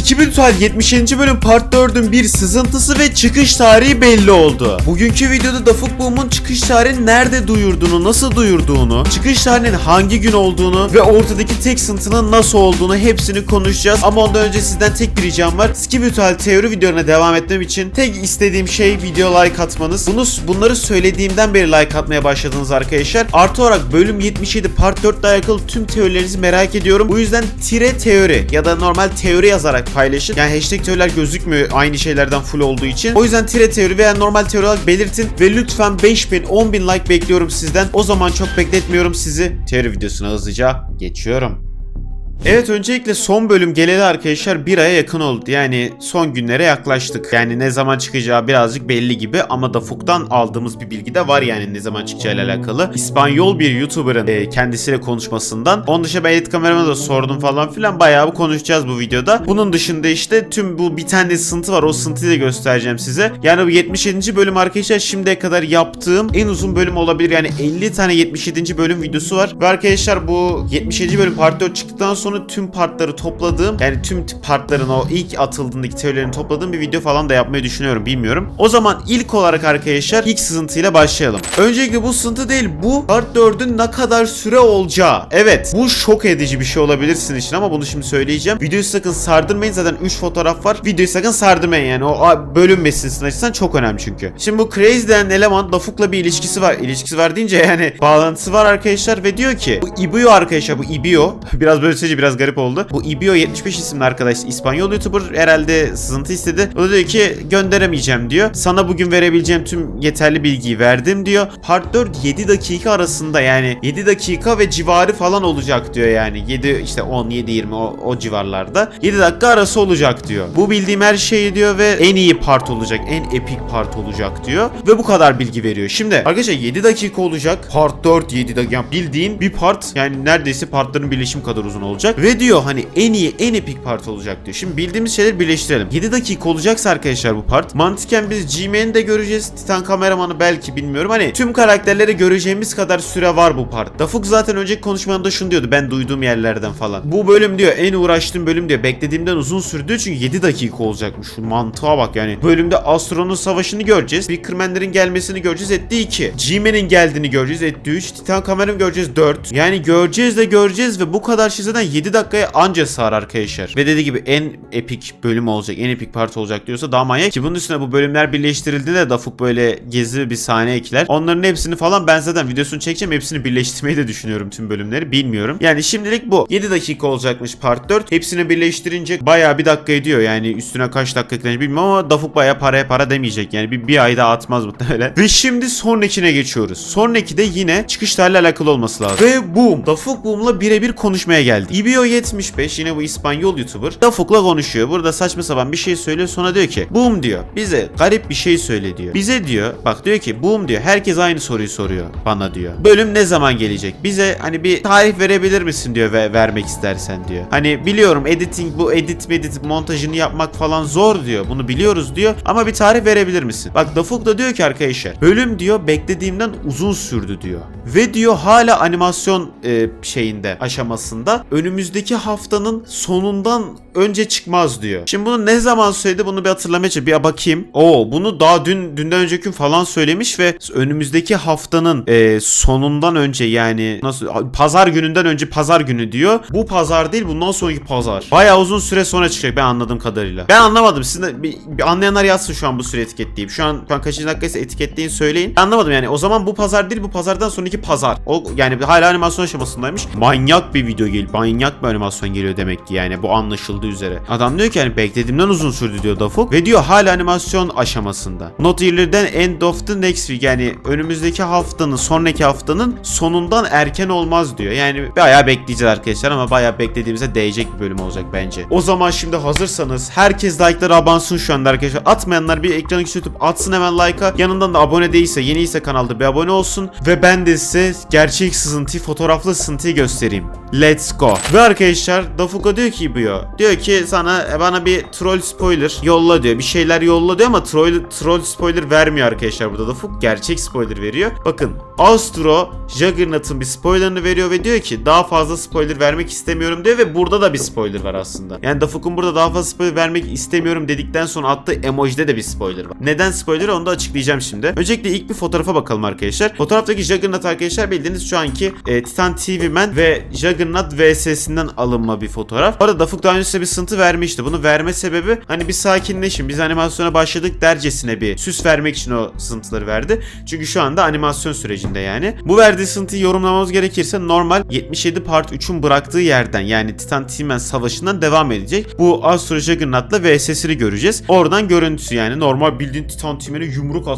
Skibirtual 70. bölüm part 4'ün bir sızıntısı ve çıkış tarihi belli oldu. Bugünkü videoda Dafuk Boom'un çıkış tarihini nerede duyurduğunu, nasıl duyurduğunu, çıkış tarihinin hangi gün olduğunu ve ortadaki tek sıntının nasıl olduğunu hepsini konuşacağız. Ama ondan önce sizden tek bir ricam var. Skibirtual teori videolarına devam etmem için tek istediğim şey video like atmanız. Bunu bunları söylediğimden beri like atmaya başladınız arkadaşlar. Artı olarak bölüm 77 part 4 ile alakalı tüm teorilerinizi merak ediyorum. Bu yüzden tire teori ya da normal teori yazarak paylaşın. Yani hashtag teoriler gözükmüyor aynı şeylerden full olduğu için. O yüzden tire teori veya normal teori olarak belirtin ve lütfen 5000 10000 like bekliyorum sizden. O zaman çok bekletmiyorum sizi. Teori videosuna hızlıca geçiyorum. Evet öncelikle son bölüm geleli arkadaşlar bir aya yakın oldu. Yani son günlere yaklaştık. Yani ne zaman çıkacağı birazcık belli gibi ama Dafuk'tan aldığımız bir bilgi de var yani ne zaman çıkacağıyla alakalı. İspanyol bir YouTuber'ın e, kendisiyle konuşmasından. Onun dışında ben edit kamerama da sordum falan filan. Bayağı bir konuşacağız bu videoda. Bunun dışında işte tüm bu bir tane sıntı var. O sıntıyı da göstereceğim size. Yani bu 77. bölüm arkadaşlar şimdiye kadar yaptığım en uzun bölüm olabilir. Yani 50 tane 77. bölüm videosu var. Ve arkadaşlar bu 77. bölüm part 4 çıktıktan sonra tüm partları topladığım yani tüm partların o ilk atıldığındaki teorilerini topladığım bir video falan da yapmayı düşünüyorum bilmiyorum. O zaman ilk olarak arkadaşlar ilk sızıntıyla başlayalım. Öncelikle bu sızıntı değil bu part 4'ün ne kadar süre olacağı. Evet bu şok edici bir şey olabilir sizin için ama bunu şimdi söyleyeceğim. Videoyu sakın sardırmayın zaten 3 fotoğraf var. Videoyu sakın sardırmayın yani o bölünmesin sizin açısından çok önemli çünkü. Şimdi bu Crazy denen eleman Dafuk'la bir ilişkisi var. İlişkisi var deyince yani bağlantısı var arkadaşlar ve diyor ki bu Ibio arkadaşlar bu Ibio biraz böyle söyleyince biraz garip oldu. Bu Ibio 75 isimli arkadaş İspanyol YouTuber herhalde sızıntı istedi. O da diyor ki gönderemeyeceğim diyor. Sana bugün verebileceğim tüm yeterli bilgiyi verdim diyor. Part 4 7 dakika arasında yani 7 dakika ve civarı falan olacak diyor yani. 7 işte 10 7 20 o, o civarlarda. 7 dakika arası olacak diyor. Bu bildiğim her şeyi diyor ve en iyi part olacak. En epik part olacak diyor. Ve bu kadar bilgi veriyor. Şimdi arkadaşlar 7 dakika olacak. Part 4 7 dakika. Yani bildiğin bir part yani neredeyse partların birleşim kadar uzun olacak. Ve diyor hani en iyi en epik part olacak diyor. Şimdi bildiğimiz şeyleri birleştirelim. 7 dakika olacaksa arkadaşlar bu part. Mantıken biz G-Man'i de göreceğiz. Titan kameramanı belki bilmiyorum. Hani tüm karakterleri göreceğimiz kadar süre var bu part. Dafuk zaten önceki konuşmanda şunu diyordu. Ben duyduğum yerlerden falan. Bu bölüm diyor en uğraştığım bölüm diyor. Beklediğimden uzun sürdü çünkü 7 dakika olacakmış. Şu mantığa bak yani. Bölümde Astro'nun savaşını göreceğiz. Speakerman'lerin gelmesini göreceğiz. Etti 2. G-Man'in geldiğini göreceğiz. Etti 3. Titan kameranı göreceğiz 4. Yani göreceğiz de göreceğiz ve bu kadar şey zaten 7 7 dakikaya anca sığar arkadaşlar. Ve dediği gibi en epik bölüm olacak. En epik parti olacak diyorsa daha manyak. Ki bunun üstüne bu bölümler birleştirildi de Dafuk böyle gizli bir sahne ekler. Onların hepsini falan ben zaten videosunu çekeceğim. Hepsini birleştirmeyi de düşünüyorum tüm bölümleri. Bilmiyorum. Yani şimdilik bu. 7 dakika olacakmış part 4. Hepsini birleştirince baya bir dakika ediyor. Yani üstüne kaç dakika eklenecek bilmiyorum ama Dafuk baya paraya para demeyecek. Yani bir, bir ayda atmaz bu muhtemelen. Ve şimdi sonrakine geçiyoruz. Sonraki de yine çıkışlarla alakalı olması lazım. Ve boom. Dafuk boom'la birebir konuşmaya geldik. Gibio75 yine bu İspanyol YouTuber Dafuk'la konuşuyor. Burada saçma sapan bir şey söylüyor. Sonra diyor ki boom diyor. Bize garip bir şey söyle diyor. Bize diyor bak diyor ki boom diyor. Herkes aynı soruyu soruyor bana diyor. Bölüm ne zaman gelecek? Bize hani bir tarih verebilir misin diyor ve vermek istersen diyor. Hani biliyorum editing bu edit medit montajını yapmak falan zor diyor. Bunu biliyoruz diyor ama bir tarih verebilir misin? Bak Dafuk da diyor ki arkadaşlar bölüm diyor beklediğimden uzun sürdü diyor. Ve diyor hala animasyon e, şeyinde aşamasında önüm önümüzdeki haftanın sonundan önce çıkmaz diyor. Şimdi bunu ne zaman söyledi bunu bir hatırlamaya çalışayım. Bir bakayım. Oo bunu daha dün dünden önceki gün falan söylemiş ve önümüzdeki haftanın e, sonundan önce yani nasıl pazar gününden önce pazar günü diyor. Bu pazar değil bundan sonraki pazar. Bayağı uzun süre sonra çıkacak ben anladığım kadarıyla. Ben anlamadım. Sizin de bir, bir anlayanlar yazsın şu an bu süre etiketleyip. Şu an, şu an kaçıncı dakikaysa etiketleyin söyleyin. Ben anlamadım yani. O zaman bu pazar değil bu pazardan sonraki pazar. O yani hala animasyon aşamasındaymış. Manyak bir video geliyor. Manyak bir animasyon geliyor demek ki yani bu anlaşıldığı üzere. Adam diyor ki yani beklediğimden uzun sürdü diyor Dafuk ve diyor hala animasyon aşamasında. Not early'den end of the next week yani önümüzdeki haftanın sonraki haftanın sonundan erken olmaz diyor. Yani bayağı bekleyeceğiz arkadaşlar ama bayağı beklediğimize değecek bir bölüm olacak bence. O zaman şimdi hazırsanız herkes like'lara abansın şu anda arkadaşlar. Atmayanlar bir ekranı küçültüp atsın hemen like'a. Yanından da abone değilse yeniyse kanalda bir abone olsun. Ve ben de size gerçek sızıntıyı fotoğraflı sızıntıyı göstereyim. Let's go. Ve arkadaşlar Dafuka diyor ki Ibio. Diyor ki sana e, bana bir troll spoiler yolla diyor. Bir şeyler yolla diyor ama troll, troll spoiler vermiyor arkadaşlar burada Dafuk. Gerçek spoiler veriyor. Bakın Astro Juggernaut'un bir spoilerını veriyor ve diyor ki daha fazla spoiler vermek istemiyorum diyor ve burada da bir spoiler var aslında. Yani Dafuk'un burada daha fazla spoiler vermek istemiyorum dedikten sonra attığı emojide de bir spoiler var. Neden spoiler onu da açıklayacağım şimdi. Öncelikle ilk bir fotoğrafa bakalım arkadaşlar. Fotoğraftaki Juggernaut arkadaşlar bildiğiniz şu anki e, Titan TV Man ve Juggernaut VS'sinden alınma bir fotoğraf. Bu arada Dafuk daha önce size bir sıntı vermişti. Bunu verme sebebi hani bir sakinleşin. Biz animasyona başladık dercesine bir süs vermek için o sıntıları verdi. Çünkü şu anda animasyon sürecinde yani. Bu verdiği sıntıyı yorumlamamız gerekirse normal 77 Part 3'ün bıraktığı yerden yani Titan T-Man savaşından devam edecek. Bu Astro Juggernaut'la VS'sini göreceğiz. Oradan görüntüsü yani normal bildiğin Titan T-Man'e yumruk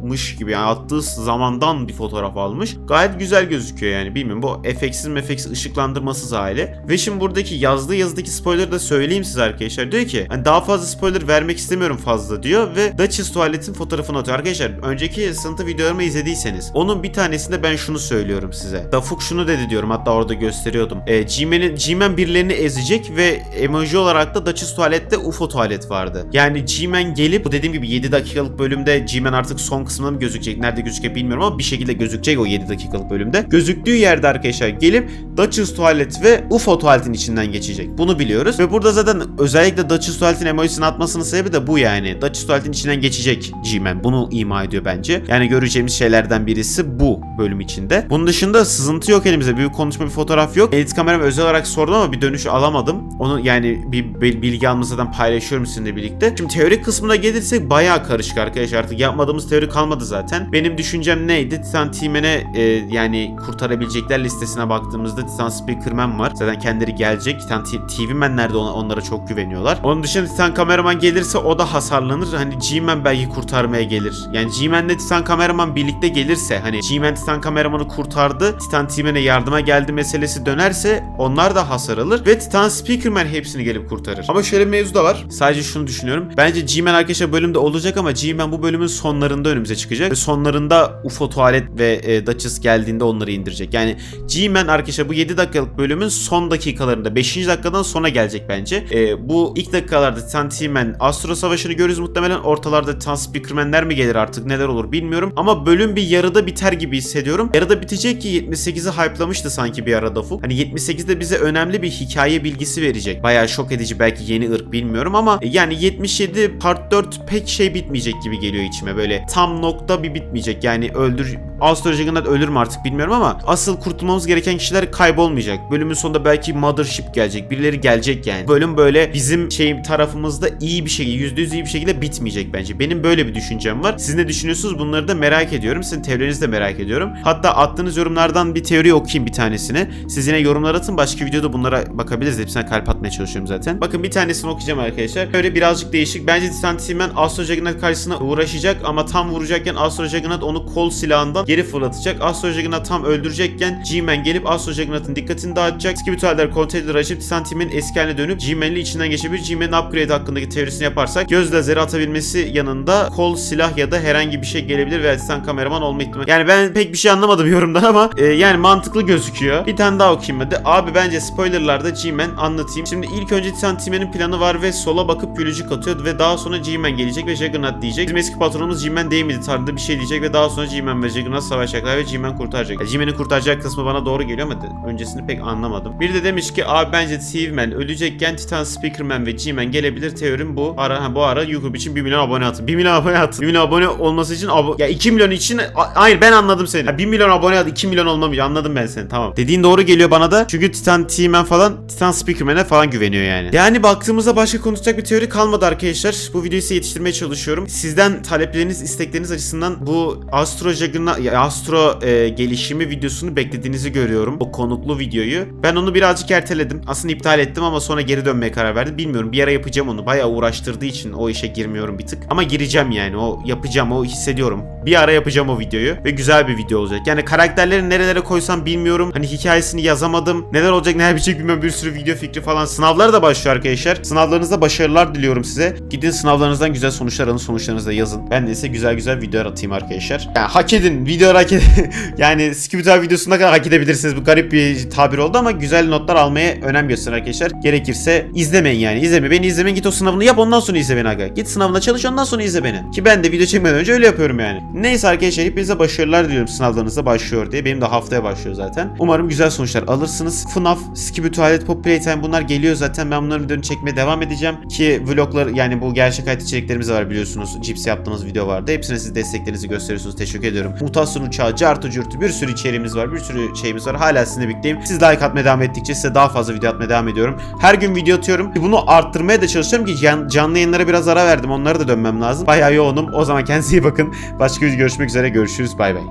atarmış gibi yani attığı zamandan bir fotoğraf almış. Gayet güzel gözüküyor yani bilmiyorum bu efeksiz mefeksiz ışıklandırmasız hali. Ve şimdi buradaki yazdığı yazıdaki spoiler'ı da söyleyeyim size arkadaşlar. Diyor ki hani daha fazla spoiler vermek istemiyorum fazla diyor ve Duchess tuvaletin fotoğrafını atıyor. Arkadaşlar önceki sınıfı videolarımı izlediyseniz onun bir tanesinde ben şunu söylüyorum size. Dafuk şunu dedi diyorum hatta orada gösteriyordum. E, G-Man'in G-Man birilerini ezecek ve emoji olarak da Duchess tuvalette UFO tuvalet vardı. Yani G-Man gelip bu dediğim gibi 7 dakikalık bölümde G-Man artık son kısmında mı gözükecek? Nerede gözükecek bilmiyorum ama bir şekilde gözükecek o 7 dakikalık bölümde. Gözüktüğü yerde arkadaşlar gelip Duchess tuvalet ve UFO tuvaletin içinden geçecek. Bunu biliyoruz. Ve burada zaten özellikle Duchess tuvaletin emojisini atmasının sebebi de bu yani. Duchess tuvaletin içinden geçecek G-Man. Bunu ima ediyor bence. Yani göreceğimiz şeylerden birisi bu bölüm içinde. Bunun dışında sızıntı yok elimizde. Büyük konuşma bir fotoğraf yok. Edit kameram özel olarak sordum ama bir dönüş alamadım. Onu yani bir bil- bilgi zaten paylaşıyorum sizinle birlikte. Şimdi teorik kısmına gelirsek bayağı karışık arkadaşlar. Artık yapmadığımız teori kalmadı zaten. Benim düşüncem neydi? Titan Team'e e, yani kurtarabilecekler listesine baktığımızda Titan Speakerman var. Zaten kendileri gelecek. Titan T- TV Man nerede ona, onlara çok güveniyorlar. Onun dışında Titan kameraman gelirse o da hasarlanır. Hani G-Man belki kurtarmaya gelir. Yani G-Man'le Titan kameraman birlikte gelirse hani G-Man Titan kameramanı kurtardı. Titan Team'e yardıma geldi meselesi dönerse onlar da hasar alır ve Titan Speakerman hepsini gelip kurtarır. Ama şöyle bir mevzu da var. Sadece şunu düşünüyorum. Bence G-Man arkadaşlar bölümde olacak ama G-Man bu bölümün sonlarında önümüze çıkacak. Ve sonlarında UFO tuvalet ve e, Duchess geldiğinde onları indirecek. Yani G-Man arkadaşlar bu 7 dakikalık bölümün son dakikalarında 5. dakikadan sonra gelecek bence. E, bu ilk dakikalarda Titan T-Man Astro Savaşı'nı görürüz muhtemelen. Ortalarda Titan Speakerman'ler mi gelir artık neler olur bilmiyorum. Ama bölüm bir yarıda biter gibi hissediyorum. Yarıda bitecek ki 78'i hype'lamıştı sanki bir arada Fu. Hani 78'de bize önemli bir hikaye bilgisi verecek. Bayağı şok edici belki yeni ırk bilmiyorum ama e, yani 77 part 4 pek şey bitmeyecek gibi geliyor içime böyle. Tam nokta bir bitmeyecek. Yani öldür Astro ölür mü artık bilmiyorum ama asıl kurtulmamız gereken kişiler kaybolmayacak. Bölümün sonunda belki Mothership gelecek. Birileri gelecek yani. Bölüm böyle bizim şey tarafımızda iyi bir şekilde %100 iyi bir şekilde bitmeyecek bence. Benim böyle bir düşüncem var. Siz ne düşünüyorsunuz? Bunları da merak ediyorum. Sizin teorilerinizi de merak ediyorum. Hatta attığınız yorumlardan bir teori okuyayım bir tanesini. Siz yine yorumlar atın. Başka videoda bunlara bakabiliriz. Hepsine kalp atmaya çalışıyorum zaten. Bakın bir tanesini okuyacağım arkadaşlar. Böyle birazcık değişik. Bence T-Man Astro karşısına uğraşacak ama tam vuracakken Astro Juggernaut onu kol silahından geri fırlatacak. Astro Juggernaut tam öldürecekken G-Man gelip Astro Juggernaut'un dikkatini dağıtacak. Skibitüeller konteyner açıp Titan Team'in eski haline dönüp G-Man'le içinden geçebilir. G-Man'in upgrade hakkındaki teorisini yaparsak göz lazeri atabilmesi yanında kol, silah ya da herhangi bir şey gelebilir veya Titan kameraman olma ihtimali. Yani ben pek bir şey anlamadım yorumdan ama e, yani mantıklı gözüküyor. Bir tane daha okuyayım hadi. Abi bence spoilerlarda G-Man anlatayım. Şimdi ilk önce Titan Team'in planı var ve sola bakıp gülücük atıyor ve daha sonra G-Man gelecek ve Juggernaut diyecek. Bizim eski patronumuz G-Man değil miydi tarzında bir şey diyecek ve daha sonra G-Man ve Juggernaut savaşacaklar ve G-Man kurtaracak. Yani G-Man'in kurtaracak kısmı bana doğru geliyor ama öncesini pek anlamadım. Bir de demiş ki abi bence Steve-Man ölecekken Titan Speakerman ve G-Man gelebilir. Teorim bu. Ara, ha, bu ara YouTube için 1 milyon abone atın. 1 milyon abone atın. 1 milyon abone olması için abo- ya 2 milyon için hayır ben anladım seni. Ya 1 milyon abone at 2 milyon olmamış. Anladım ben seni tamam. Dediğin doğru geliyor bana da. Çünkü Titan T-Man falan Titan Speakerman'e falan güveniyor yani. Yani baktığımızda başka konuşacak bir teori kalmadı arkadaşlar. Bu videoyu size yetiştirmeye çalışıyorum. Sizden talepleriniz, istekleriniz açısından bu Astro Juggernaut, Astro e, gelişimi videosunu beklediğinizi görüyorum. O konuklu videoyu. Ben onu birazcık erteledim. Aslında iptal ettim ama sonra geri dönmeye karar verdim. Bilmiyorum bir ara yapacağım onu. Bayağı uğraştırdığı için o işe girmiyorum bir tık. Ama gireceğim yani. O yapacağım. O hissediyorum. Bir ara yapacağım o videoyu ve güzel bir video olacak. Yani karakterleri nerelere koysam bilmiyorum. Hani hikayesini yazamadım. Neler olacak neler bitecek bilmiyorum. Bir sürü video fikri falan. Sınavlar da başlıyor arkadaşlar. Sınavlarınızda başarılar diliyorum size. Gidin sınavlarınızdan güzel sonuçlar alın. Sonuçlarınızı yazın. Ben de size güzel güzel videolar atayım arkadaşlar. Yani hak edin. Video hak edin. yani Skibidi videosuna kadar hak edebilirsiniz. Bu garip bir tabir oldu ama güzel notlar almaya önem gösterin arkadaşlar. Gerekirse izlemeyin yani. İzleme. Beni izlemeyin. Git o sınavını yap ondan sonra izle beni aga. Git sınavına çalış ondan sonra izle beni. Ki ben de video çekmeden önce öyle yapıyorum yani. Neyse arkadaşlar hepinize başarılar diliyorum sınavlarınızda başlıyor diye. Benim de haftaya başlıyor zaten. Umarım güzel sonuçlar alırsınız. FNAF, Skibidi Tuvalet, Pop Playtime bunlar geliyor zaten. Ben bunların videolarını çekmeye devam edeceğim. Ki vloglar yani bu gerçek hayat içeriklerimiz var biliyorsunuz. Cips yaptığımız video vardı. Hepsine siz desteklerinizi gösteriyorsunuz. Teşekkür ediyorum. Mutasyon uçağı, cartı curtu bir sürü içeriğimiz var. Bir sürü şeyimiz var. Hala sizinle birlikteyim. Siz like atmaya devam ettikçe size daha fazla video atmaya devam ediyorum. Her gün video atıyorum. Bunu arttırmaya da çalışıyorum ki can- canlı yayınlara biraz ara verdim. Onlara da dönmem lazım. Bayağı yoğunum. O zaman kendinize iyi bakın. Başka bir görüşmek üzere. Görüşürüz. Bay bay.